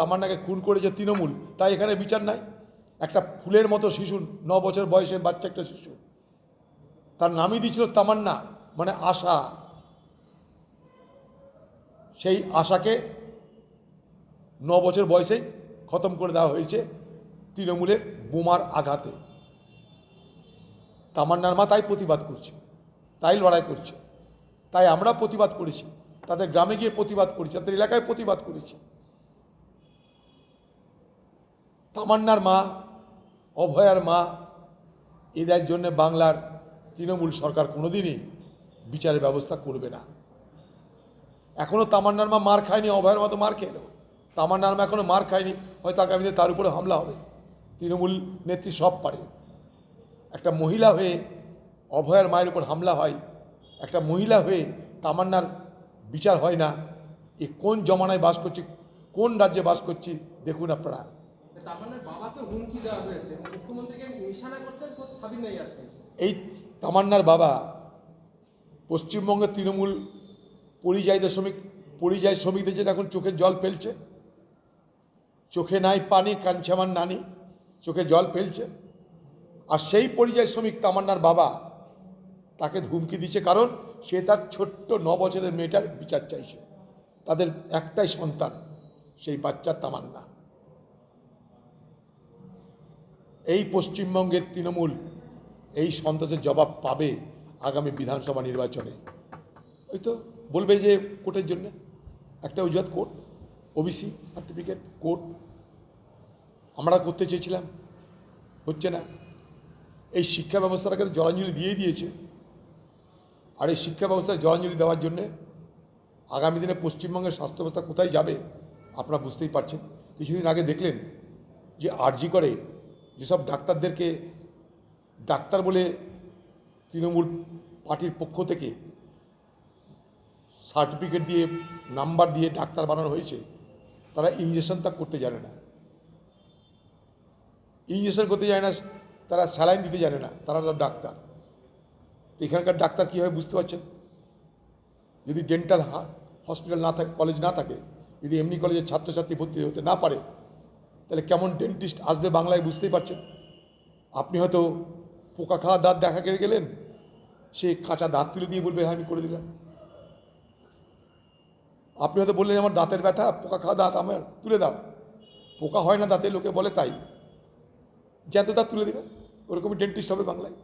তামান্নাকে খুন করেছে তৃণমূল, তাই এখানে বিচার নাই। একটা ফুলের মতো শিশু ন বছর বয়সের বাচ্চা একটা শিশু। তার নামই দিয়েছিল তামান্না মানে আশা। সেই আশাকে ন বছর বয়সেই খতম করে দেওয়া হয়েছে তৃণমূলের বোমার আঘাতে। তামান্নার মা তাই প্রতিবাদ করছে, তাই লড়াই করছে। তাই আমরা প্রতিবাদ করেছি, তাদের গ্রামে গিয়ে প্রতিবাদ করেছি, তাদের এলাকায় প্রতিবাদ করেছি। তামান্নার মা, অভয়ার মা, এদের জন্য বাংলার তৃণমূল সরকার কোনোদিনই বিচারের ব্যবস্থা করবে না। এখনও তামান্নার মা মার খায়নি, অভয়ের মতো মার খেলো তামান্নার মা এখনও মার খায়নি, হয়তো আগামীতে তার উপরে হামলা হবে। তৃণমূল নেত্রী সব পারে। একটা মহিলা হয়ে অভয়ের মায়ের উপর হামলা হয়, একটা মহিলা হয়ে তামান্নার বিচার হয় না, এ কোন জমানায় বাস করছি, কোন রাজ্যে বাস করছি, দেখুন আপনারা। হুমকি নাই এই তামান্নার বাবা পশ্চিমবঙ্গের তৃণমূল পরিযায়ীদের শ্রমিক, পরিযায়ী শ্রমিকদের জন্য এখন চোখের জল ফেলছে। চোখে নাই পানি কাঞ্চামার নানি, চোখে জল ফেলছে। আর সেই পরিযায়ী শ্রমিক তামান্নার বাবা, তাকে ধুমকি দিচ্ছে কারণ সে তার ছোট্ট ন বছরের মেয়েটার বিচার চাইছে। তাদের একটাই সন্তান, সেই বাচ্চার তামান্না। এই পশ্চিমবঙ্গের তৃণমূল এই সন্ত্রাসের জবাব পাবে আগামী বিধানসভা নির্বাচনে। ওই তো বলবে যে কোর্টের জন্য একটা অজুহাত কোর্ট, ওবিসি সার্টিফিকেট কোর্ট। আমরা করতে চেয়েছিলাম, হচ্ছে না। এই শিক্ষা ব্যবস্থাটাকে তো জলাঞ্জলি দিয়েই দিয়েছে। আর এই শিক্ষা ব্যবস্থায় জলাঞ্জলি দেওয়ার জন্যে আগামী দিনে পশ্চিমবঙ্গের স্বাস্থ্য ব্যবস্থা কোথায় যাবে, আপনারা বুঝতেই পারছেন। কিছুদিন আগে দেখলেন যে আরজি করে যেসব ডাক্তারদেরকে ডাক্তার বলে তৃণমূল পার্টির পক্ষ থেকে সার্টিফিকেট দিয়ে, নাম্বার দিয়ে ডাক্তার বানানো হয়েছে, তারা ইঞ্জেকশন তা করতে জানে না। ইঞ্জেকশন করতে জানে না, তারা স্যালাইন দিতে জানে না, তারা তো ডাক্তার। এখানকার ডাক্তার কীভাবে বুঝতে পারছেন? যদি ডেন্টাল হসপিটাল না থাকে কলেজ না থাকে, যদি এমনি কলেজের ছাত্রছাত্রী ভর্তি হতে না পারে তাহলে কেমন ডেন্টিস্ট আসবে বাংলায় বুঝতেই পারছেন? আপনি হয়তো পোকা খাওয়া দাঁত দেখা করে গেলেন, সে কাঁচা দাঁত তুলে দিয়ে বলবে হ্যাঁ আমি করে দিলাম। আপনি হয়তো বললেন, আমার দাঁতের ব্যথা, পোকা খাওয়া দাঁত আমার, তুলে দাও। পোকা হয় না দাঁতে, লোকে বলে তাই। যে এত দাঁত তুলে দেবে, ওরকমই ডেন্টিস্ট হবে বাংলায়।